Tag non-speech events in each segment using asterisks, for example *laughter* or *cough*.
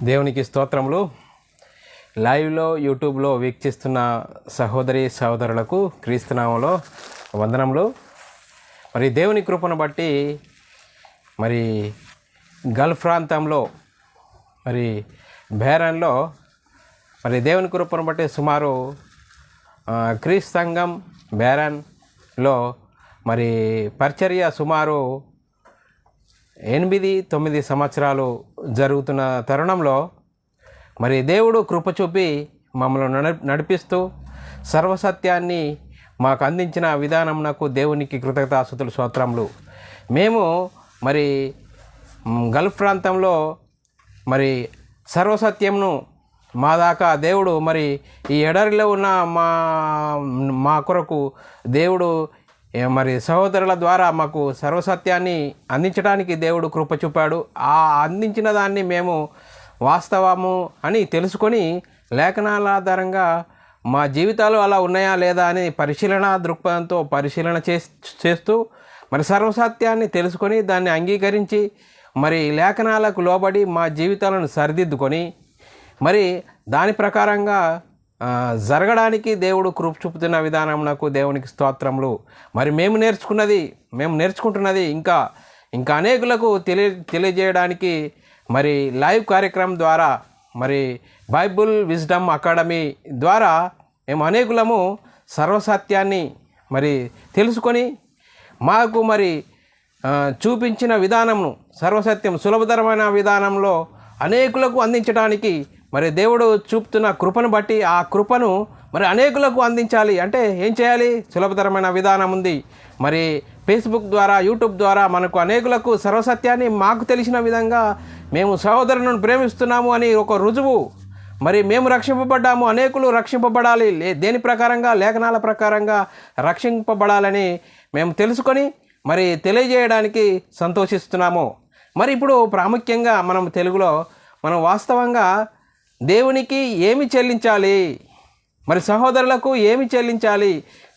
దేవునికి స్తోత్రములు. లైవ్లో యూట్యూబ్లో వీక్షిస్తున్న సహోదరి సహోదరులకు క్రీస్తునామంలో వందనములు. మరి దేవుని కృపను బట్టి మరి గల్ఫ్ ప్రాంతంలో మరి బేరన్లో మరి దేవుని కృపను బట్టి సుమారు ఆ, క్రీస్ సంఘం బేరన్లో మరి పరిచర్య సుమారు ఎనిమిది తొమ్మిది సంవత్సరాలు జరుగుతున్న తరుణంలో మరి దేవుడు కృప చూపి మమ్మల్ని నడ- నడిపిస్తూ సర్వసత్యాన్ని మాకు అందించిన విధానం నాకు దేవునికి కృతజ్ఞతాస్తుతులు స్తోత్రములు. మేము మరి గల్ఫ్ ప్రాంతంలో మరి సర్వసత్యంను మా దాకా దేవుడు మరి ఈ ఎడరిలో ఉన్న మా మా కొరకు దేవుడు మరి సహోదరుల ద్వారా మాకు సర్వసత్యాన్ని అందించడానికి దేవుడు కృప చూపాడు. ఆ అందించిన దాన్ని మేము వాస్తవము అని తెలుసుకొని లేఖనాల ఆధారంగా మా జీవితాలు అలా ఉన్నాయా లేదా అని పరిశీలన దృక్పథంతో పరిశీలన చేస్- చేస్తూ మరి సర్వసత్యాన్ని తెలుసుకొని దాన్ని అంగీకరించి మరి లేఖనాలకు లోబడి మా జీవితాలను సరిదిద్దుకొని మరి దాని ప్రకారంగా జరగడానికి దేవుడు కృప చూపుతున్న విధానం నాకు దేవునికి స్తోత్రములు. మరి మేము నేర్చుకున్నది మేము నేర్చుకుంటున్నది ఇంకా ఇంకా అనేకులకు తెలియ తెలియజేయడానికి మరి లైవ్ కార్యక్రమం ద్వారా మరి బైబుల్ విజ్డమ్ అకాడమీ ద్వారా మేము అనేకులము సర్వసత్యాన్ని మరి తెలుసుకొని మాకు మరి చూపించిన విధానమును సర్వసత్యం సులభతరమైన విధానంలో అనేకులకు అందించడానికి మరి దేవుడు చూపుతున్న కృపను బట్టి ఆ కృపను మరి అనేకులకు అందించాలి. అంటే ఏం చేయాలి? సులభతరమైన విధానం ఉంది. మరి ఫేస్బుక్ ద్వారా యూట్యూబ్ ద్వారా మనకు అనేకులకు సర్వసత్యాన్ని మాకు తెలిసిన విధంగా మేము సహోదరులను ప్రేమిస్తున్నాము అని ఒక రుజువు. మరి మేము రక్షింపబడ్డాము అనేకులు రక్షింపబడాలి. లే- దేని ప్రకారంగా? లేఖనాల ప్రకారంగా రక్షింపబడాలని మేము తెలుసుకొని మరి తెలియజేయడానికి సంతోషిస్తున్నాము. మరి ఇప్పుడు ప్రాముఖ్యంగా మనం తెలుగులో మనం వాస్తవంగా దేవునికి ఏమి చెల్లించాలి? మరి సహోదరులకు ఏమి చెల్లించాలి?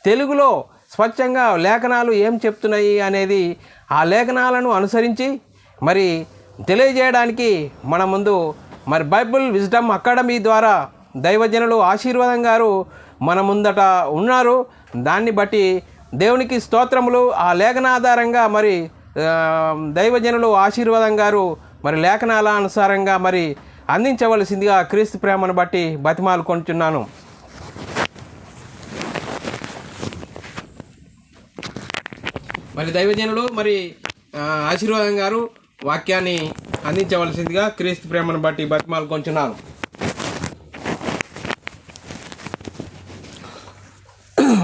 తెలుగులో స్వచ్ఛంగా లేఖనాలు ఏం చెప్తున్నాయి అనేది ఆ లేఖనాలను అనుసరించి మరి తెలియజేయడానికి మన ముందు మరి బైబిల్ విజ్డమ్ అకాడమీ ద్వారా దైవజనులు ఆశీర్వాదం గారు మన ముందట ఉన్నారు. దాన్ని బట్టి దేవునికి స్తోత్రములు ఆ లేఖనాధారంగా మరి దైవజనులు ఆశీర్వాదం గారు మరి లేఖనాల అనుసారంగా మరి అందించవలసిందిగా క్రీస్తు ప్రేమను బట్టి బతిమాలు కొంటున్నాను మరి దైవజనులు మరి ఆశీర్వాదం గారు వాక్యాన్ని అందించవలసిందిగా క్రీస్తు ప్రేమను బట్టి బతిమాలు కొంటున్నాను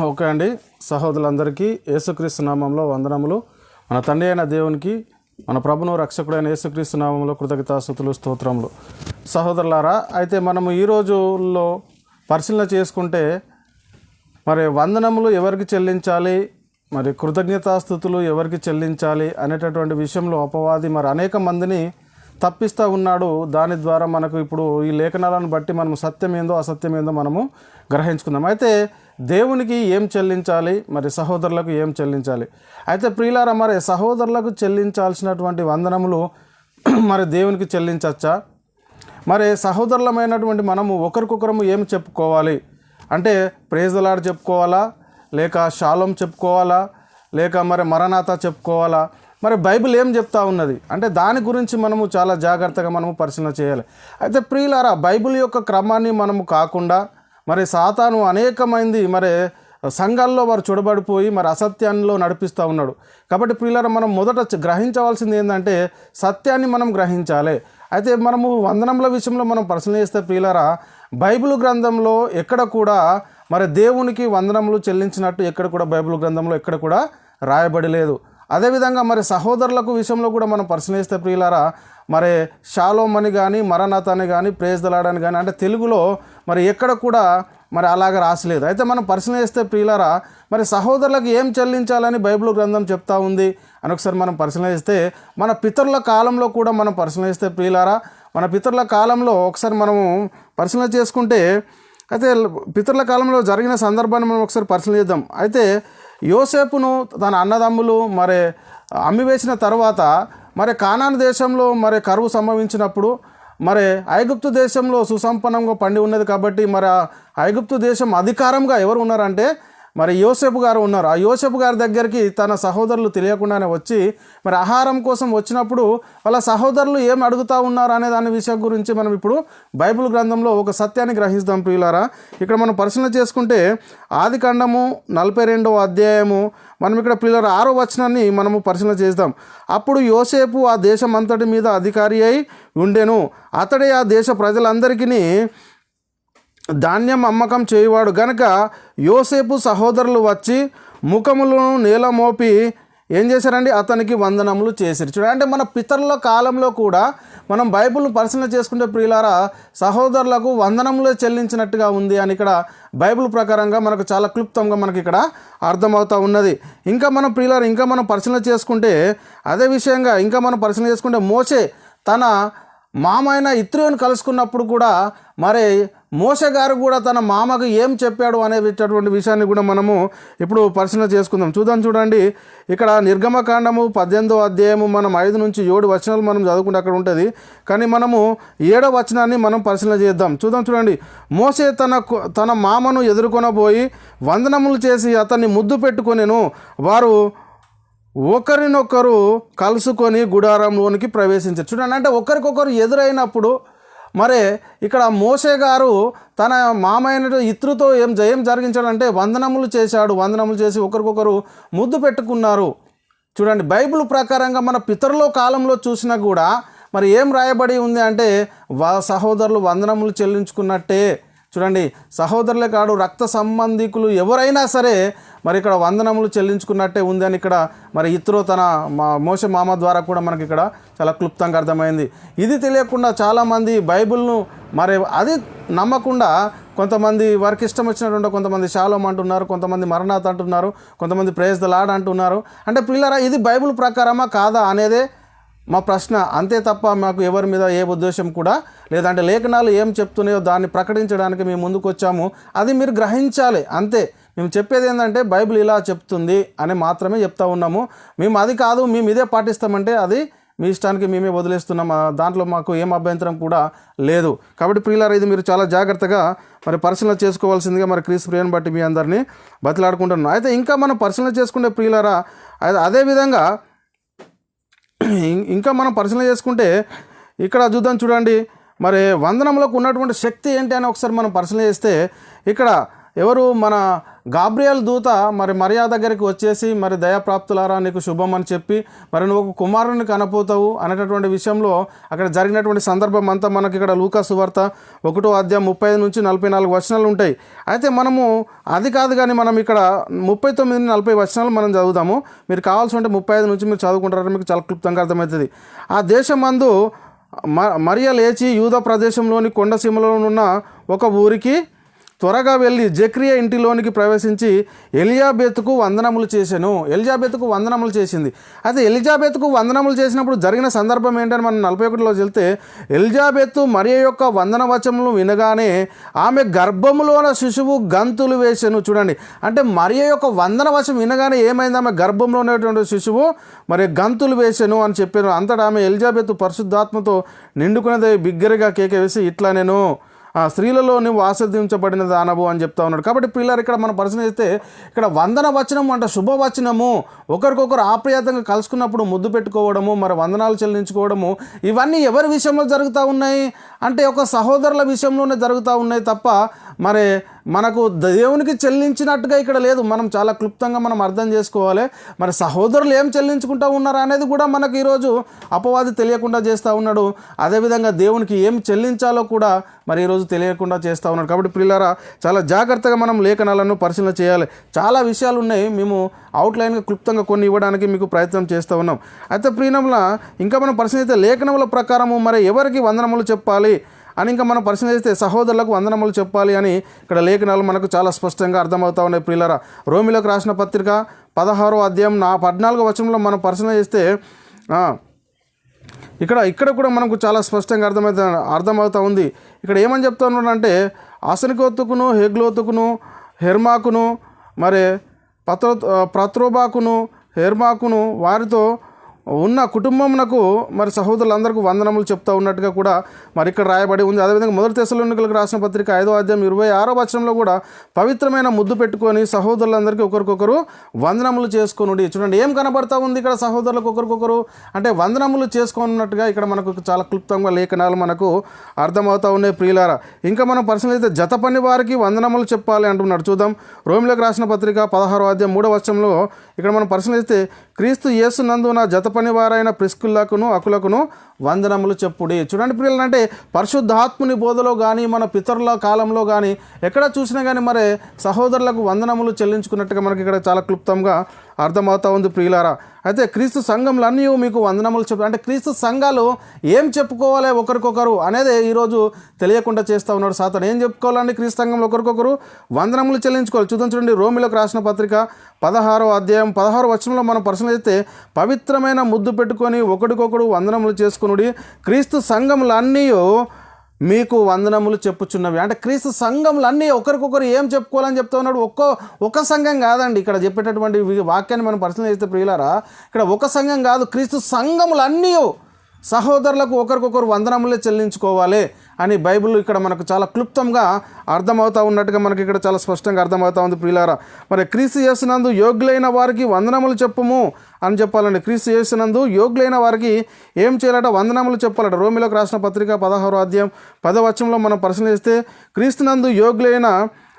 ఓకే అండి. సహోదరులందరికీ యేసుక్రీస్తు నామంలో వందనములు. మన తండ్రి అయిన దేవునికి మన ప్రభును రక్షకుడైన యేసుక్రీస్తు నామంలో కృతజ్ఞతాస్థుతులు స్తోత్రములు. సహోదరులారా అయితే మనము ఈ రోజుల్లో పరిశీలన చేసుకుంటే మరి వందనములు ఎవరికి చెల్లించాలి? మరి కృతజ్ఞతాస్థుతులు ఎవరికి చెల్లించాలి? అనేటటువంటి విషయంలో అపవాది మరి అనేక మందిని తప్పిస్తూ ఉన్నాడు. దాని ద్వారా మనకు ఇప్పుడు ఈ లేఖనాలను బట్టి మనం సత్యం ఏందో అసత్యం ఏందో మనము గ్రహించుకుందాం. అయితే దేవునికి ఏం చెల్లించాలి? మరి సహోదరులకు ఏం చెల్లించాలి? అయితే ప్రియులారా మరి సహోదరులకు చెల్లించాల్సినటువంటి వందనములు *clears throat* మరి దేవునికి చెల్లించచ్చా? మరి సహోదరులమైనటువంటి మనము ఒకరికొకరము ఏం చెప్పుకోవాలి? అంటే ప్రేజలాడు చెప్పుకోవాలా? లేక షాలోం చెప్పుకోవాలా? లేక మరి మరణాత చెప్పుకోవాలా? మరి బైబిల్ ఏం చెప్తా ఉన్నది? అంటే దాని గురించి మనము చాలా జాగ్రత్తగా మనము పరిశీలన చేయాలి. అయితే ప్రియులారా బైబిల్ యొక్క క్రమాన్ని మనము కాకుండా మరి సాతాను అనేకమైంది. మరి సంఘాల్లో వారు చూడబడిపోయి మరి అసత్యాల్లో నడిపిస్తూ ఉన్నాడు. కాబట్టి పిల్లలు మనం మొదట గ్రహించవలసింది ఏంటంటే సత్యాన్ని మనం గ్రహించాలి. అయితే మనము వందనముల విషయంలో మనం పరిశీలన చేస్తే ప్రియులారా బైబిల్ గ్రంథంలో ఎక్కడ కూడా మరి దేవునికి వందనములు చెల్లించినట్టు ఎక్కడ కూడా బైబిల్ గ్రంథంలో ఎక్కడ కూడా రాయబడి లేదు. అదేవిధంగా మరి సహోదరులకు విషయంలో కూడా మనం పరిశీలిస్తే ప్రియులారా మరి షాలోమ్ అని కానీ మరణాత అని కానీ ప్రేజ్ దలాడని కానీ అంటే తెలుగులో మరి ఎక్కడ కూడా మరి అలాగ రాసలేదు. అయితే మనం పరిశీలన చేస్తే ప్రియులారా మరి సహోదరులకు ఏం చెల్లించాలని బైబిల్ గ్రంథం చెప్తా ఉంది అని ఒకసారి మనం పరిశీలన చేస్తే మన పితరుల కాలంలో కూడా మనం పరిశీలన చేస్తే ప్రియులారా మన పితరుల కాలంలో ఒకసారి మనము పరిశీలన చేసుకుంటే అయితే పితరుల కాలంలో జరిగిన సందర్భాన్ని మనం ఒకసారి పరిశీలన చేద్దాం. అయితే యోసేపును తన అన్నదమ్ములు మరి అమ్మివేసిన తర్వాత మరి కానాన్ దేశంలో మరి కరువు సంభవించినప్పుడు మరి ఐగుప్తు దేశంలో సుసంపన్నంగా పండి ఉన్నది కాబట్టి మరి ఐగుప్తు దేశం అధికారంగా ఎవరు ఉన్నారంటే మరి యోసేపు గారు ఉన్నారు. ఆ యోసేపు గారి దగ్గరికి తన సహోదరులు తెలియకుండానే వచ్చి మరి ఆహారం కోసం వచ్చినప్పుడు వాళ్ళ సహోదరులు ఏం అడుగుతా ఉన్నారు అనే దాని విషయం గురించి మనం ఇప్పుడు బైబిల్ గ్రంథంలో ఒక సత్యాన్ని గ్రహిస్తాం ప్రియులారా. ఇక్కడ మనం పరిశీలన చేసుకుంటే ఆది కాండము నలభై రెండవ అధ్యాయము మనం ఇక్కడ పిల్లల ఆరో వచనాన్ని మనము పరిశీలన చేద్దాం. అప్పుడు యోసేపు ఆ దేశం అంతటి మీద అధికారి అయి ఉండెను. అతడే ఆ దేశ ప్రజలందరికీ ధాన్యం అమ్మకం చేయువాడు. గనక యోసేపు సహోదరులు వచ్చి ముఖములను నేల మోపి ఏం చేశారండి? అతనికి వందనములు చేశారు చూడండి అంటే మన పితరుల కాలంలో కూడా మనం బైబిల్ను పరిశీలన చేసుకుంటే ప్రియులారా సహోదరులకు వందనములు చెల్లించినట్టుగా ఉంది అని ఇక్కడ బైబిల్ ప్రకారంగా మనకు చాలా క్లుప్తంగా మనకి ఇక్కడ అర్థమవుతూ ఉన్నది. ఇంకా మనం ప్రియులారా ఇంకా మనం పరిశీలన చేసుకుంటే అదే విషయంగా ఇంకా మనం పరిశీలన చేసుకుంటే మోసే తన మామైన ఇత్రుని కలుసుకున్నప్పుడు కూడా మరి మోస గారు కూడా తన మామకు ఏం చెప్పాడు అనేటటువంటి విషయాన్ని కూడా మనము ఇప్పుడు పరిశీలన చేసుకుందాం. చూద్దాం చూడండి. ఇక్కడ నిర్గమకాండము పద్దెనిమిదో అధ్యాయము మనం ఐదు నుంచి ఏడు వచనాలు మనం చదువుకుంటే అక్కడ ఉంటుంది. కానీ మనము ఏడో వచనాన్ని మనం పరిశీలన చేద్దాం. చూద్దాం చూడండి. మోసే తన తన మామను ఎదుర్కొనబోయి వందనములు చేసి అతన్ని ముద్దు పెట్టుకొనేను. వారు ఒకరినొకరు కలుసుకొని గుడారంలోనికి ప్రవేశించారు. చూడండి అంటే ఒకరికొకరు ఎదురైనప్పుడు మరి ఇక్కడ మోసే గారు తన మామైన ఇత్రుతో ఏం జయం జరిగించాడంటే వందనములు చేశాడు వందనములు చేసి ఒకరికొకరు ముద్దు పెట్టుకున్నారు. చూడండి బైబిల్ ప్రకారంగా మన పితరుల కాలంలో చూసినా కూడా మరి ఏం రాయబడి ఉంది అంటే వా సహోదరులు వందనములు చెల్లించుకున్నట్టే. చూడండి సహోదరులే కాడు రక్త సంబంధికులు ఎవరైనా సరే మరి ఇక్కడ వందనములు చెల్లించుకున్నట్టే ఉంది అని ఇక్కడ మరి ఇత్రో తన మా మోస మామ ద్వారా కూడా మనకి ఇక్కడ చాలా క్లుప్తంగా అర్థమైంది. ఇది తెలియకుండా చాలామంది బైబిల్ను మరి అది నమ్మకుండా కొంతమంది వారికి ఇష్టం వచ్చినటువంటి కొంతమంది శాలోం అంటున్నారు కొంతమంది మరణాథ్ అంటున్నారు కొంతమంది ప్రేజ్ ద లాడ్ అంటున్నారు. అంటే పిల్లరా ఇది బైబిల్ ప్రకారమా కాదా అనేదే మా ప్రశ్న అంతే తప్ప మాకు ఎవరి మీద ఏ ఉద్దేశం కూడా లేదంటే లేఖనాలు ఏం చెప్తున్నాయో దాన్ని ప్రకటించడానికి మేము ముందుకు వచ్చాము అది మీరు గ్రహించాలి అంతే. మేము చెప్పేది ఏంటంటే బైబిల్ ఇలా చెప్తుంది అని మాత్రమే చెప్తా ఉన్నాము. మేము అది కాదు మేము ఇదే పాటిస్తామంటే అది మీ ఇష్టానికి మేమే వదిలేస్తున్నాం. దాంట్లో మాకు ఏం అభ్యంతరం కూడా లేదు. కాబట్టి ప్రియులారా ఇది మీరు చాలా జాగ్రత్తగా మరి పరిశీలన చేసుకోవాల్సిందిగా మరి క్రీస్ ప్రియను బట్టి మీ అందరినీ బతిలాడుకుంటున్నాం అయితే ఇంకా మనం పరిశీలన చేసుకుంటే ప్రియులారా అదే- అదేవిధంగా ఇంకా మనం పరిశీలన చేసుకుంటే ఇక్కడ చూద్దాం చూడండి. మరి వందనంలోకి ఉన్నటువంటి శక్తి ఏంటి అని ఒకసారి మనం పరిశీలన చేస్తే ఇక్కడ ఎవరు మన గాబ్రియల్ దూత మరి మరియా దగ్గరికి వచ్చేసి మరి దయాప్రాప్తులారా నీకు శుభం అని చెప్పి మరి నువ్వు ఒక కుమారుని కనపోతావు అనేటటువంటి విషయంలో అక్కడ జరిగినటువంటి సందర్భం అంతా మనకి ఇక్కడ లూకా సువార్త ఒకటో అధ్యాయం ముప్పై ఐదు నుంచి నలభై నాలుగు వచనాలు ఉంటాయి. అయితే మనము అది కాదు కానీ మనం ఇక్కడ ముప్పై తొమ్మిది నలభై వచనాలు మనం చదువుదాము. మీరు కావాల్సి ఉంటే ముప్పై ఐదు నుంచి మీరు చదువుకుంటారని మీకు చాలా క్లుప్తంగా అర్థమవుతుంది. ఆ దేశం మందు మ- మరియ లేచి యూద ప్రదేశంలోని కొండసీమలో ఉన్న ఒక ఊరికి త్వరగా వెళ్ళి జక్రియా ఇంటిలోనికి ప్రవేశించి ఎలిజాబెత్కు వందనములు చేశాను. ఎలిజాబెత్కు వందనములు చేసింది. అయితే ఎలిజాబెత్కు వందనములు చేసినప్పుడు జరిగిన సందర్భం ఏంటని మనం నలభై ఒకటిలో వెళ్తే ఎలిజాబెత్ మరియ యొక్క వందన వచనములు వినగానే ఆమె గర్భములోన శిశువు గంతులు వేసాను చూడండి అంటే మరియ యొక్క వందన వచనం వినగానే ఏమైంది? ఆమె గర్భంలో ఉన్నటువంటి శిశువు మరి గంతులు వేసాను అని చెప్పారు. అంతటా ఆమె ఎలిజాబెత్ పరిశుద్ధాత్మతో నిండుకునేది బిగ్గరగా కేక వేసి ఇట్లా నేను ఆ స్త్రీలలో ఆస్వాదించబడిన దానవు అని చెప్తా ఉన్నాడు. కాబట్టి పిల్లలు ఇక్కడ మనం పరిశీలన చేస్తే ఇక్కడ వందన వచనం అంటే శుభవచనము ఒకరికొకరు ఆప్రయాతంగా కలుసుకున్నప్పుడు ముద్దు పెట్టుకోవడము మరి వందనాలు చెల్లించుకోవడము ఇవన్నీ ఎవరి విషయంలో జరుగుతూ ఉన్నాయి? అంటే ఒక సహోదరుల విషయంలోనే జరుగుతూ ఉన్నాయి తప్ప మరి మనకు దేవునికి చెల్లించినట్టుగా ఇక్కడ లేదు. మనం చాలా క్లుప్తంగా మనం అర్థం చేసుకోవాలి. మరి సహోదరులు ఏం చెల్లించుకుంటూ ఉన్నారా అనేది కూడా మనకు ఈరోజు అపవాది తెలియకుండా చేస్తూ ఉన్నాడు. అదేవిధంగా దేవునికి ఏం చెల్లించాలో కూడా మరి ఈరోజు తెలియకుండా చేస్తూ ఉన్నాడు. కాబట్టి పిల్లరా చాలా జాగ్రత్తగా మనం లేఖనాలను పరిశీలన చేయాలి. చాలా విషయాలు ఉన్నాయి. మేము అవుట్లైన్గా క్లుప్తంగా కొన్ని ఇవ్వడానికి మీకు ప్రయత్నం చేస్తూ ఉన్నాం. అయితే ప్రియనముల ఇంకా మనం పరిశీలిస్తే లేఖనముల ప్రకారము మరి ఎవరికి వందనములు చెప్పాలి? అని ఇంకా మనం పరిశీలన చేస్తే సహోదరులకు వందనములు చెప్పాలి అని ఇక్కడ లేఖనాలు మనకు చాలా స్పష్టంగా అర్థమవుతా ఉన్నాయి ప్రియులరా. రోమిలోకి రాసిన పత్రిక పదహారో అధ్యాయం నా పద్నాలుగో వచనంలో మనం పరిశీలన చేస్తే ఇక్కడ ఇక్కడ కూడా మనకు చాలా స్పష్టంగా అర్థమవుతా అర్థమవుతా ఉంది. ఇక్కడ ఏమని చెప్తానంటే ఉన్నాడంటే అసనికోతుకును హెగ్లోతుకును హెర్మాకును మరి పత్ర ప్రత్రోబాకును హెర్మాకును వారితో ఉన్న కుటుంబమునకు మరి సహోదరులందరికీ వందనములు చెప్తా ఉన్నట్టుగా కూడా మరి ఇక్కడ రాయబడి ఉంది. అదేవిధంగా మొదటి తెశలోనికలకు రాసిన పత్రిక ఐదో అధ్యాయం ఇరవై ఆరో వచనంలో కూడా పవిత్రమైన ముద్దు పెట్టుకొని సహోదరులందరికీ ఒకరికొకరు వందనములు చేసుకుని చూడండి ఏం కనబడతా ఉంది ఇక్కడ సహోదరులకు ఒకరికొకరు? అంటే వందనములు చేసుకున్నట్టుగా ఇక్కడ మనకు చాలా క్లుప్తంగా లేఖనాలు మనకు అర్థమవుతూ ఉన్నాయి ప్రియులారా. ఇంకా మనం పర్సనల్ అయితే జత పని వారికి వందనములు చెప్పాలి అంటున్నాడు చూద్దాం రోమిలోకి రాసిన పత్రిక పదహారో అధ్యాయం మూడో వర్షంలో ఇక్కడ మనం పర్సనల్ అయితే క్రీస్తు యేసునందు నా జత పనివారైన వారైన ప్రిస్కులకును అకులకును వందనములు చెప్పుడి. చూడండి ప్రియులు అంటే పరిశుద్ధాత్ముని బోధలో కానీ మన పితరుల కాలంలో కానీ ఎక్కడ చూసినా కానీ మరి సహోదరులకు వందనములు చెల్లించుకున్నట్టుగా మనకి ఇక్కడ చాలా క్లుప్తంగా అర్థమవుతా ఉంది ప్రియులారా. అయితే క్రీస్తు సంఘంలో అన్నీ మీకు వందనములు చెప్పు అంటే క్రీస్తు సంఘాలు ఏం చెప్పుకోవాలి ఒకరికొకరు అనేది ఈరోజు తెలియకుండా చేస్తూ ఉన్నాడు సాతను. ఏం చెప్పుకోవాలండి క్రీస్తు సంఘంలో ఒకరికొకరు? వందనములు చెల్లించుకోవాలి. చూద్దాం చూడండి రోమిలకు రాసిన పత్రిక పదహారో అధ్యాయం పదహారు వచనంలో మనం పరిశీలన అయితే పవిత్రమైన ముద్దు పెట్టుకొని ఒకరికొకరు వందనములు చేసుకునుడి క్రీస్తు సంఘములన్నీ మీకు వందనములు చెప్పుచున్నవి. అంటే క్రీస్తు సంఘములన్నీ అన్నీ ఒకరికొకరు ఏం చెప్పుకోవాలని చెప్తా ఉన్నాడు? ఒక్కో ఒక సంఘం కాదండి. ఇక్కడ చెప్పేటటువంటి వాక్యాన్ని మనం పరిశీలన చేస్తే ప్రియులారా ఇక్కడ ఒక సంఘం కాదు. క్రీస్తు సంఘములన్నీ సహోదరులకు ఒకరికొకరు వందనములే చెల్లించుకోవాలి అని బైబిల్ ఇక్కడ మనకు చాలా క్లుప్తంగా అర్థమవుతా ఉన్నట్టుగా మనకి ఇక్కడ చాలా స్పష్టంగా అర్థమవుతా ఉంది ప్రియులారా. మరి క్రీస్తు చేసినందు యోగ్యులైన వారికి వందనములు చెప్పుము అని చెప్పాలండి. క్రీస్తు చేసినందు యోగ్యులైన వారికి ఏం చేయాలట? వందనములు చెప్పాలట. రోమిలోకి రాసిన పత్రిక పదహారో అధ్యాయం పదవచనంలో మనం పరిశీలిస్తే క్రీస్తునందు యోగ్యులైన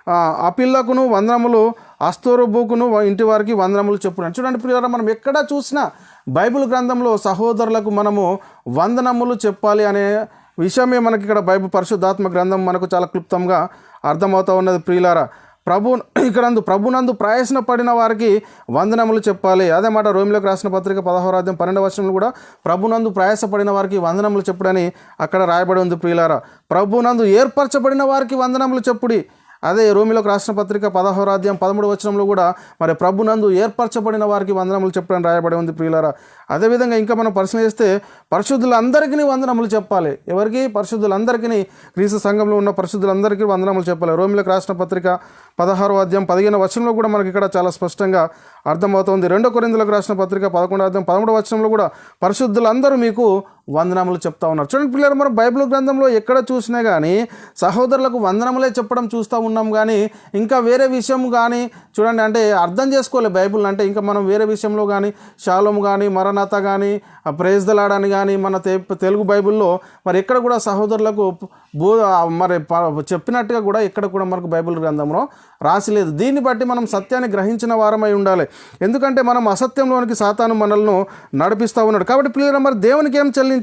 ఆ, ఆ పిల్లకును వందనములు అస్తోరబూకును ఇంటి వారికి వందనములు చెప్పుడు చూడండి ప్రియారా మనం ఎక్కడ చూసినా బైబిల్ గ్రంథంలో సహోదరులకు మనము వందనములు చెప్పాలి అనే విషయమే మనకి ఇక్కడ బైబిల్ పరిశుద్ధాత్మ గ్రంథం మనకు చాలా క్లుప్తంగా అర్థమవుతా ఉన్నది ప్రియులారా. ప్రభు *clears throat* ఇక్కడందు ప్రభునందు ప్రయాసన పడిన వారికి వందనములు చెప్పాలి. అదే మాట రోమిలోకి రాసిన పత్రిక పదహారాధ్యం పన్నెండవ వర్షంలో కూడా ప్రభునందు ప్రయాసపడిన వారికి వందనములు చెప్పుడని అక్కడ రాయబడి ఉంది ప్రియులారా. ప్రభునందు ఏర్పరచబడిన వారికి వందనములు చెప్పుడి. అదే రోమిలోకి రాసిన పత్రిక పదహారు పదమూడు వచనంలో కూడా మరి ప్రభునందు ఏర్పరచబడిన వారికి వందనములు చెప్పడం రాయబడి ఉంది ప్రియులారా. అదేవిధంగా ఇంకా మనం పరిశీలిస్తే పరిశుద్ధులందరికీ వందనములు చెప్పాలి. ఎవరికి? పరిశుద్ధులందరికీ. క్రీస్తు సంఘంలో ఉన్న పరిశుద్ధులందరికీ వందనములు చెప్పాలి. రోమిలోకి రాసిన పత్రిక పదహారో అధ్యాయం పదిహేను వచనంలో కూడా మనకి ఇక్కడ చాలా స్పష్టంగా అర్థమవుతుంది. రెండో కొరిందులకు రాసిన పత్రిక పదకొండో అధ్యాయం పదమూడు వచనంలో కూడా పరిశుద్ధులందరూ మీకు వందనములు చెప్తా ఉన్నారు. చూడండి పిల్లలు మనం బైబిల్ గ్రంథంలో ఎక్కడ చూసినా కానీ సహోదరులకు వందనములే చెప్పడం చూస్తూ ఉన్నాం కానీ ఇంకా వేరే విషయం కానీ చూడండి అంటే అర్థం చేసుకోవాలి బైబిల్ అంటే ఇంకా మనం వేరే విషయంలో కానీ శాలం కానీ మరణత కానీ ప్రేజ్దలాడని కానీ మన తె- తెలుగు బైబిల్లో మరి ఎక్కడ కూడా సహోదరులకు బో మరి చెప్పినట్టుగా కూడా ఎక్కడ కూడా మనకు బైబిల్ గ్రంథంలో రాసిలేదు దీన్ని బట్టి మనం సత్యాన్ని గ్రహించిన వారమై ఉండాలి. ఎందుకంటే మనం అసత్యంలోనికి సాతాను మనల్ని నడిపిస్తూ ఉన్నాడు. కాబట్టి పిల్లలు మరి దేవునికి ఏం చెల్లించాలి?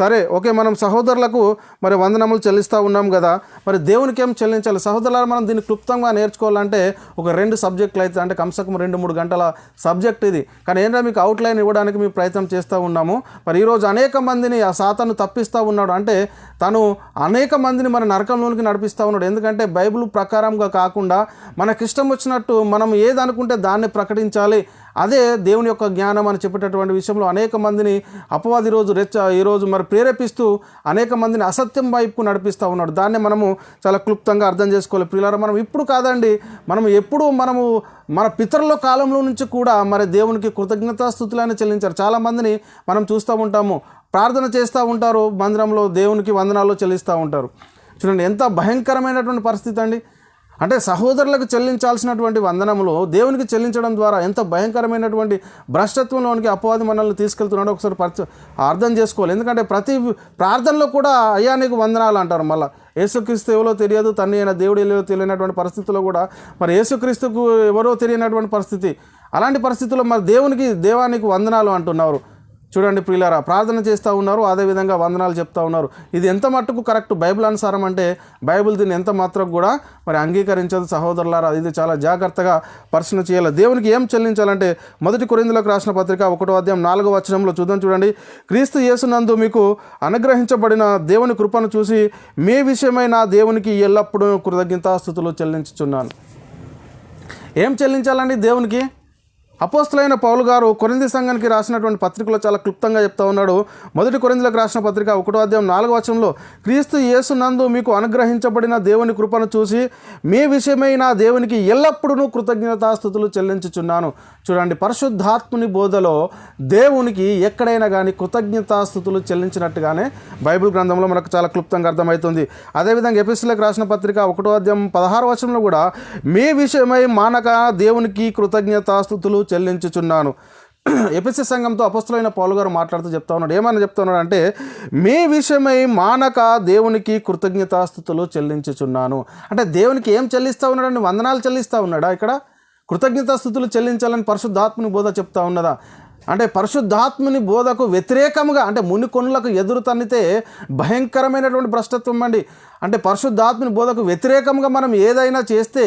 సరే ఓకే మనం సహోదరులకు మరి వందనములు చెల్లిస్తూ ఉన్నాం కదా. మరి దేవునికి ఏం చెల్లించాలి? సహోదరులు మనం దీన్ని క్లుప్తంగా నేర్చుకోవాలంటే ఒక రెండు సబ్జెక్టులు అయితే అంటే కమ్సకం రెండు మూడు గంటల సబ్జెక్ట్ ఇది. కానీ ఏంటంటే మీకు అవుట్లైన్ ఇవ్వడానికి మేము ప్రయత్నం చేస్తూ ఉన్నాము. మరి ఈరోజు అనేక మందిని ఆ సాతను తప్పిస్తూ ఉన్నాడు. అంటే తను అనేక మందిని మన నరకంలోనికి నడిపిస్తూ ఉన్నాడు. ఎందుకంటే బైబిల్ ప్రకారంగా కాకుండా మనకిష్టం వచ్చినట్టు మనం ఏదనుకుంటే దాన్ని ప్రకటించాలి. అదే దేవుని యొక్క జ్ఞానం అని చెప్పేటటువంటి విషయంలో అనేక మందిని అపవాది రోజు రెచ్చ ఈరోజు మరి ప్రేరేపిస్తూ అనేక మందిని అసత్యం వైపుకు నడిపిస్తూ ఉన్నాడు. దాన్ని మనము చాలా క్లుప్తంగా అర్థం చేసుకోవాలి. ప్రియులారా మనం ఇప్పుడు కాదండి మనం ఎప్పుడు మనము మన పితరుల కాలంలో నుంచి కూడా మరి దేవునికి కృతజ్ఞతాస్థుతులని చెల్లించారు. చాలామందిని మనం చూస్తూ ఉంటాము. ప్రార్థన చేస్తూ ఉంటారు మందిరంలో దేవునికి వందనాలు చెల్లిస్తూ ఉంటారు. చూడండి ఎంత భయంకరమైనటువంటి పరిస్థితి అండి. అంటే సహోదరులకు చెల్లించాల్సినటువంటి వందనములు దేవునికి చెల్లించడం ద్వారా ఎంత భయంకరమైనటువంటి భ్రష్టత్వంలోనికి అపవాది మనల్ని తీసుకెళ్తున్నాడో ఒకసారి పరిచ అర్థం చేసుకోవాలి. ఎందుకంటే ప్రతి ప్రార్థనలో కూడా అయ్యా నీకు వందనాలు అంటారు. మళ్ళీ యేసుక్రీస్తు ఎవరో తెలియదు తండ్రి అయిన దేవుడు ఎవరో తెలియనటువంటి పరిస్థితుల్లో కూడా మరి యేసుక్రీస్తుకు ఎవరో తెలియనటువంటి పరిస్థితి. అలాంటి పరిస్థితుల్లో మరి దేవునికి దేవానికి వందనాలు అంటున్నారు. చూడండి ప్రియులారా ప్రార్థన చేస్తూ ఉన్నారు అదేవిధంగా వందనాలు చెప్తా ఉన్నారు. ఇది ఎంత మట్టుకు కరెక్ట్? బైబిల్ అనుసారం అంటే బైబిల్ దీన్ని ఎంత మాత్రం కూడా మరి అంగీకరించదు సహోదరులారా. ఇది చాలా జాగ్రత్తగా పరిశీలన చేయాలి. దేవునికి ఏం చెల్లించాలంటే మొదటి కొరిందులకు రాసిన పత్రిక ఒకటో అధ్యాయం నాలుగో వచనంలో చూద్దాం చూడండి. క్రీస్తు యేసునందు మీకు అనుగ్రహించబడిన దేవుని కృపను చూసి మీ విషయమై నా దేవునికి ఎల్లప్పుడూ కృతజ్ఞతాస్థుతులు చెల్లించుచున్నాను. ఏం చెల్లించాలండి దేవునికి? అపోస్తులైన పౌలు గారు కొరింది సంఘానికి రాసినటువంటి పత్రికలో చాలా క్లుప్తంగా చెప్తా ఉన్నాడు. మొదటి కొరిందులకు రాసిన పత్రిక ఒకటో అధ్యాయం నాలుగో వచనంలో క్రీస్తు యేసు నందు మీకు అనుగ్రహించబడిన దేవుని కృపను చూసి మీ విషయమై నా దేవునికి ఎల్లప్పుడూ కృతజ్ఞతాస్థుతులు చెల్లించుచున్నాను. చూడండి పరిశుద్ధాత్ముని బోధలో దేవునికి ఎక్కడైనా కానీ కృతజ్ఞతాస్థుతులు చెల్లించినట్టుగానే బైబిల్ గ్రంథంలో మనకు చాలా క్లుప్తంగా అర్థమవుతుంది. అదేవిధంగా ఎపిసులకు రాసిన పత్రిక ఒకటో అధ్యాయం పదహారు వచనంలో కూడా మీ విషయమై మానక దేవునికి కృతజ్ఞతాస్థుతులు చెల్లించుచున్నాను. ఎపిసి సంఘంతో అపస్తులైన పాలుగారు మాట్లాడుతూ చెప్తా ఉన్నాడు. ఏమని చెప్తా ఉన్నాడు అంటే మీ విషయమై మానక దేవునికి కృతజ్ఞతాస్థుతులు చెల్లించుచున్నాను. అంటే దేవునికి ఏం చెల్లిస్తా ఉన్నాడని వందనాలు చెల్లిస్తా ఉన్నాడా ఇక్కడ? కృతజ్ఞతాస్థుతులు చెల్లించాలని పరిశుద్ధాత్మని బోధ చెప్తా ఉన్నదా? అంటే పరిశుద్ధాత్ముని బోధకు వ్యతిరేకంగా అంటే మునికొనులకు ఎదురు తన్నితే భయంకరమైనటువంటి భ్రష్టత్వం అండి. అంటే పరిశుద్ధాత్మని బోధకు వ్యతిరేకంగా మనం ఏదైనా చేస్తే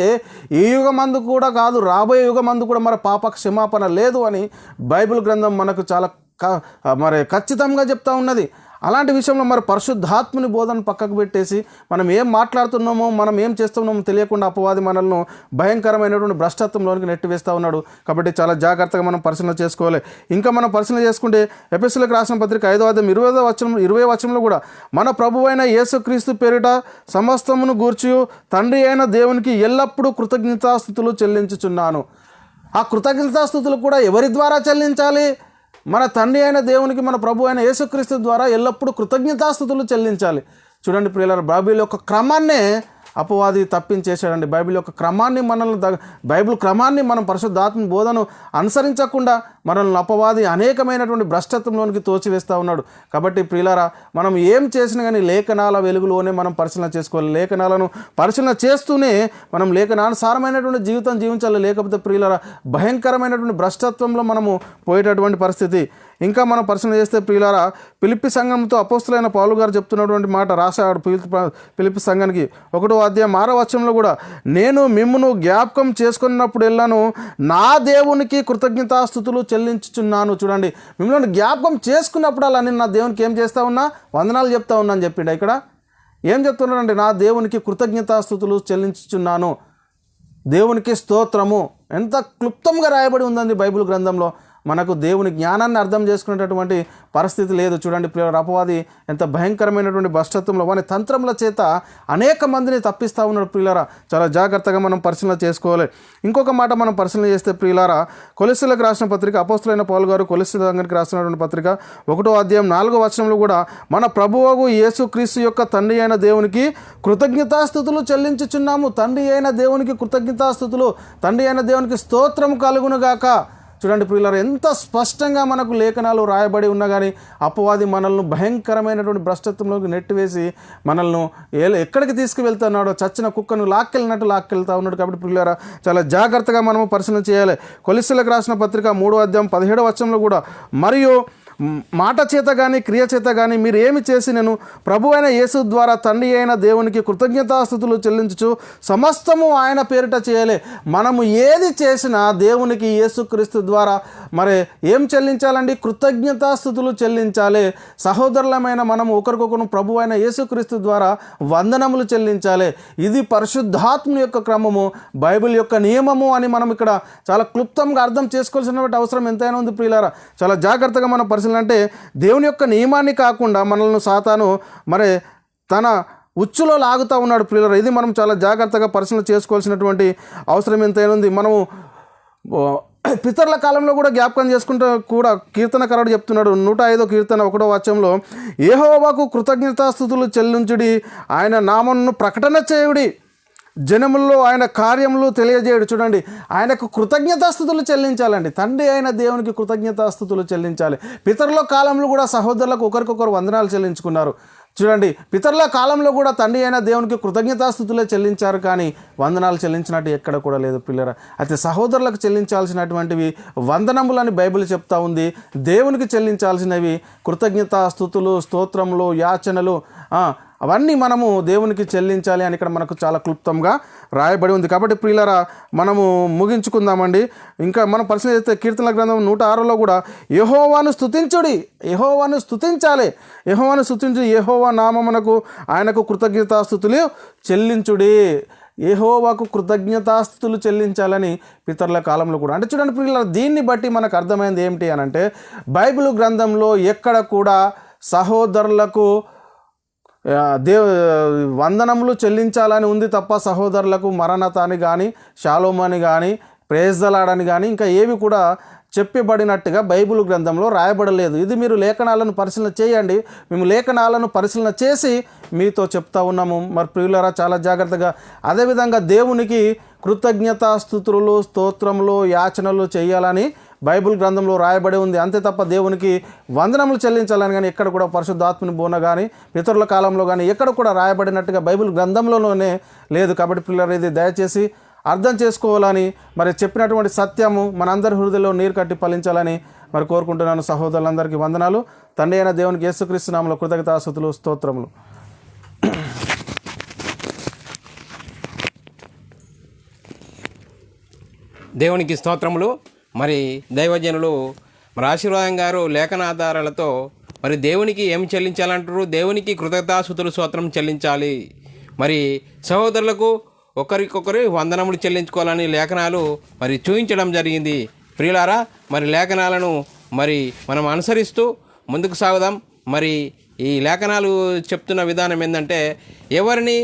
ఈ యుగమందు కూడా కాదు రాబోయే యుగమందు కూడా మన పాప క్షమాపణ లేదు అని బైబిల్ గ్రంథం మనకు చాలా క- మరి ఖచ్చితంగా చెప్తా ఉన్నది. అలాంటి విషయంలో మరి పరిశుద్ధాత్మని బోధన పక్కకు పెట్టేసి మనం ఏం మాట్లాడుతున్నామో మనం ఏం చేస్తున్నామో తెలియకుండా అపవాది మనల్ని భయంకరమైనటువంటి భ్రష్టత్వంలోనికి నెట్టివేస్తూ ఉన్నాడు. కాబట్టి చాలా జాగ్రత్తగా మనం పరిశీలన చేసుకోవాలి. ఇంకా మనం పరిశీలన చేసుకుంటే ఎపిసోడ్కి రాసిన పత్రిక ఐదో అధ్యాయం ఇరవై వచనం ఇరవై వచనంలో కూడా మన ప్రభు అయిన యేసుక్రీస్తు పేరిట సమస్తమును గూర్చి తండ్రి అయిన దేవునికి ఎల్లప్పుడూ కృతజ్ఞతాస్థుతులు చెల్లించుచున్నాను. ఆ కృతజ్ఞతాస్థుతులు కూడా ఎవరి ద్వారా చెల్లించాలి? మన తండ్రి అయిన దేవునికి మన ప్రభు అయిన యేసుక్రీస్తు ద్వారా ఎల్లప్పుడూ కృతజ్ఞతాస్థుతులు చెల్లించాలి. చూడండి ప్రియుల బైబిల్ యొక్క క్రమాన్నే అపవాది తప్పించేశాడండి. బైబిల్ యొక్క క్రమాన్ని మనల్ని బైబిల్ క్రమాన్ని మనం పరిశుద్ధాత్మ బోధను అనుసరించకుండా మనల్ని అపవాది అనేకమైనటువంటి భ్రష్టత్వంలోనికి తోచివేస్తూ ఉన్నాడు. కాబట్టి ప్రియులారా మనం ఏం చేసినా కానీ లేఖనాల వెలుగులోనే మనం పరిశీలన చేసుకోవాలి. లేఖనాలను పరిశీలన చేస్తూనే మనం లేఖనానుసారమైనటువంటి జీవితం జీవించాలి. లేకపోతే ప్రియులారా భయంకరమైనటువంటి భ్రష్టత్వంలో మనము పోయేటటువంటి పరిస్థితి. ఇంకా మనం పరిశీలన చేస్తే ప్రియులారా పిలిపి సంఘంతో అపోస్తులైన పౌలు గారు చెప్తున్నటువంటి మాట రాశాడు పిలిపి పిలిపి సంఘానికి. ఒకటో అధ్యాయం ఆరో కూడా నేను మిమ్మును జ్ఞాపకం చేసుకున్నప్పుడు వెళ్ళాను నా దేవునికి కృతజ్ఞతాస్థుతులు చెల్లించుచున్నాను. చూడండి మిమ్మల్ని జ్ఞాపకం చేసుకున్నప్పుడు అలా నేను నా దేవునికి ఏం చేస్తా ఉన్నా? వందనాలు చెప్తా ఉన్నా అని చెప్పిండు ఇక్కడ? ఏం చెప్తున్నాడండి నా దేవునికి కృతజ్ఞతాస్థుతులు చెల్లించుచున్నాను. దేవునికి స్తోత్రము. ఎంత క్లుప్తంగా రాయబడి ఉందండి బైబిల్ గ్రంథంలో. మనకు దేవుని జ్ఞానాన్ని అర్థం చేసుకునేటటువంటి పరిస్థితి లేదు. చూడండి అపవాది ఎంత భయంకరమైనటువంటి భ్రష్టత్వంలో వాని తంత్రముల చేత అనేక మందిని తప్పిస్తూ ఉన్నాడు ప్రియులారా. చాలా జాగ్రత్తగా మనం పరిశీలన చేసుకోవాలి. ఇంకొక మాట మనం పరిశీలన చేస్తే ప్రియులారా కొలెస్సులకు రాసిన పత్రిక అపోస్తులైన పౌలు గారు కొలెస్సుల రాసినటువంటి పత్రిక ఒకటో అధ్యాయం నాలుగో వచనంలో కూడా మన ప్రభువు యేసు క్రీస్తు యొక్క తండ్రి అయిన దేవునికి కృతజ్ఞతాస్థుతులు చెల్లించుచున్నాము. తండ్రి అయిన దేవునికి కృతజ్ఞతాస్థుతులు తండ్రి అయిన దేవునికి స్తోత్రం కలుగునుగాక చూడండి ప్రియులారు ఎంత స్పష్టంగా మనకు లేఖనాలు రాయబడి ఉన్నా కానీ అపవాది మనల్ని భయంకరమైనటువంటి భ్రష్టత్వంలోకి నెట్టివేసి మనల్ని ఏ ఎక్కడికి తీసుకువెళ్తున్నాడో చచ్చిన కుక్కను లాక్కెళ్ళినట్టు లాక్కెళ్తా ఉన్నాడు కాబట్టి ప్రియులారా చాలా జాగ్రత్తగా మనము పరిశీలన చేయాలి. కొలిసలకు రాసిన పత్రిక మూడో అధ్యాయం పదిహేడో వచ్చంలో కూడా మరియు మాట చేత కానీ క్రియ చేత కానీ మీరు ఏమి చేసి నేను ప్రభు అయిన యేసు ద్వారా తండ్రి అయిన దేవునికి కృతజ్ఞతాస్థుతులు చెల్లించుచు సమస్తము ఆయన పేరిట చేయాలి. మనము ఏది చేసినా దేవునికి యేసుక్రీస్తు ద్వారా మరి ఏం చెల్లించాలండి? కృతజ్ఞతాస్థుతులు చెల్లించాలి. సహోదరులమైన మనం ఒకరికొకరు ప్రభు అయిన యేసుక్రీస్తు ద్వారా వందనములు చెల్లించాలి. ఇది పరిశుద్ధాత్మ యొక్క క్రమము బైబిల్ యొక్క నియమము అని మనం ఇక్కడ చాలా క్లుప్తంగా అర్థం చేసుకోవాల్సినటువంటి అవసరం ఎంతైనా ఉంది ప్రియులారా. చాలా జాగ్రత్తగా మనం పరిశీలన అంటే దేవుని యొక్క నియమాన్ని కాకుండా మనల్ని సాతాను మరి తన ఉచ్చులో లాగుతూ ఉన్నాడు ప్రియులారా. ఇది మనం చాలా జాగ్రత్తగా పరిశీలన చేసుకోవాల్సినటువంటి అవసరం ఎంతైనా ఉంది. మనము పితరుల కాలంలో కూడా జ్ఞాపకం చేసుకుంటూ కూడా కీర్తనకారుడు చెప్తున్నాడు. నూట ఐదో కీర్తన ఒకటో వాక్యంలో ఏహోవాకు కృతజ్ఞతాస్థుతులు చెల్లించుడి ఆయన నామన్ను ప్రకటన చేయుడి. జనముల్లో ఆయన కార్యములు తెలియజేయడు. చూడండి ఆయనకు కృతజ్ఞతాస్థుతులు చెల్లించాలండి. తండ్రి అయిన దేవునికి కృతజ్ఞతాస్థుతులు చెల్లించాలి. పితరుల కాలంలో కూడా సహోదరులకు ఒకరికొకరు వందనాలు చెల్లించుకున్నారు. చూడండి పితరుల కాలంలో కూడా తండ్రి అయిన దేవునికి కృతజ్ఞతాస్థుతులే చెల్లించారు. కానీ వందనాలు చెల్లించినట్టు ఎక్కడ కూడా లేదు పిల్లర. అయితే సహోదరులకు చెల్లించాల్సినటువంటివి వందనములని బైబిల్ చెప్తా ఉంది. దేవునికి చెల్లించాల్సినవి కృతజ్ఞతాస్థుతులు స్తోత్రములు యాచనలు అవన్నీ మనము దేవునికి చెల్లించాలి అని ఇక్కడ మనకు చాలా క్లుప్తంగా రాయబడి ఉంది. కాబట్టి ప్రియులరా మనము ముగించుకుందామండి. ఇంకా మనం పరిశీలన చేస్తే కీర్తన గ్రంథం నూట ఆరులో కూడా యహోవాను స్తుతించుడి యహోవాను స్తుతించాలి. యహోవాను స్థుతించు యహోవా నామమునకు ఆయనకు కృతజ్ఞతాస్థుతులు చెల్లించుడి. ఏహోవాకు కృతజ్ఞతాస్థుతులు చెల్లించాలని పితరుల కాలంలో కూడా. అంటే చూడండి పిల్లల దీన్ని బట్టి మనకు అర్థమైంది ఏమిటి అని అంటే బైబిల్ గ్రంథంలో ఎక్కడ కూడా సహోదరులకు దేవ వందనములు చెల్లించాలని ఉంది తప్ప సహోదరులకు మరణత అని కానీ షాలోమ్ కానీ ప్రేజలాడని కానీ ఇంకా ఏవి కూడా చెప్పబడినట్టుగా బైబిల్ గ్రంథంలో రాయబడలేదు. ఇది మీరు లేఖనాలను పరిశీలన చేయండి. మేము లేఖనాలను పరిశీలన చేసి మీతో చెప్తా ఉన్నాము. మరి ప్రియులరా చాలా జాగ్రత్తగా అదేవిధంగా దేవునికి కృతజ్ఞతాస్థుతులు స్తోత్రములు యాచనలు చేయాలని బైబిల్ గ్రంథంలో రాయబడి ఉంది. అంతే తప్ప దేవునికి వందనములు చెల్లించాలని కానీ ఎక్కడ కూడా పరిశుద్ధాత్మని బోన కానీ పితరుల కాలంలో కానీ ఎక్కడ కూడా రాయబడినట్టుగా బైబిల్ గ్రంథంలోనే లేదు. కాబట్టి పిల్లలు ఇది దయచేసి అర్థం చేసుకోవాలని మరి చెప్పినటువంటి సత్యము మనందరి హృదయలో నీరు కట్టి ఫలించాలని మరి కోరుకుంటున్నాను. సహోదరులందరికీ వందనాలు. తండ్రి అయిన దేవునికి యేసుక్రీస్తు నామములో కృతజ్ఞతాస్తుతులు స్తోత్రములు. దేవునికి స్తోత్రములు. మరి దైవజనులు మరి ఆశీర్వాదం గారు లేఖనాధారాలతో మరి దేవునికి ఏం చెల్లించాలంటారు? దేవునికి కృతజ్ఞతాసుతులు స్తోత్రం చెల్లించాలి. మరి సహోదరులకు ఒకరికొకరు వందనములు చెల్లించుకోవాలని లేఖనాలు మరి చూపించడం జరిగింది. ప్రియులారా మరి లేఖనాలను మరి మనం అనుసరిస్తూ ముందుకు సాగుదాం. మరి ఈ లేఖనాలు చెప్తున్న విధానం ఏంటంటే ఎవరిని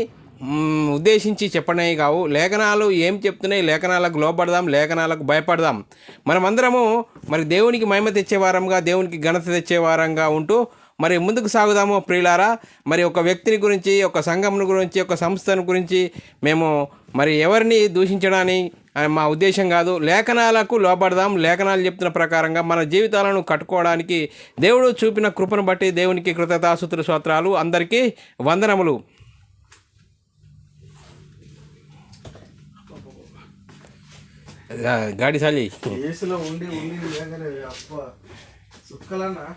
ఉద్దేశించి చెప్పనే కావు. లేఖనాలు ఏం చెప్తున్నాయి? లేఖనాలకు లోపడదాం లేఖనాలకు భయపడదాం. మనమందరము మరి దేవునికి మహిమ తెచ్చేవారంగా దేవునికి ఘనత తెచ్చేవారంగా ఉంటూ మరి ముందుకు సాగుదాము ప్రియులారా. మరి ఒక వ్యక్తిని గురించి ఒక సంఘం గురించి ఒక సంస్థను గురించి మేము మరి ఎవరిని దూషించడాని మా ఉద్దేశం కాదు. లేఖనాలకు లోపడదాం లేఖనాలు చెప్తున్న ప్రకారంగా మన జీవితాలను కట్టుకోవడానికి దేవుడు చూపిన కృపను బట్టి దేవునికి కృతజ్ఞతాసుతుల స్తోత్రాలు. అందరికీ వందనములు. గాడి సాలి. ఏసులో ఉండి ఉండి సుక్కలన్నా.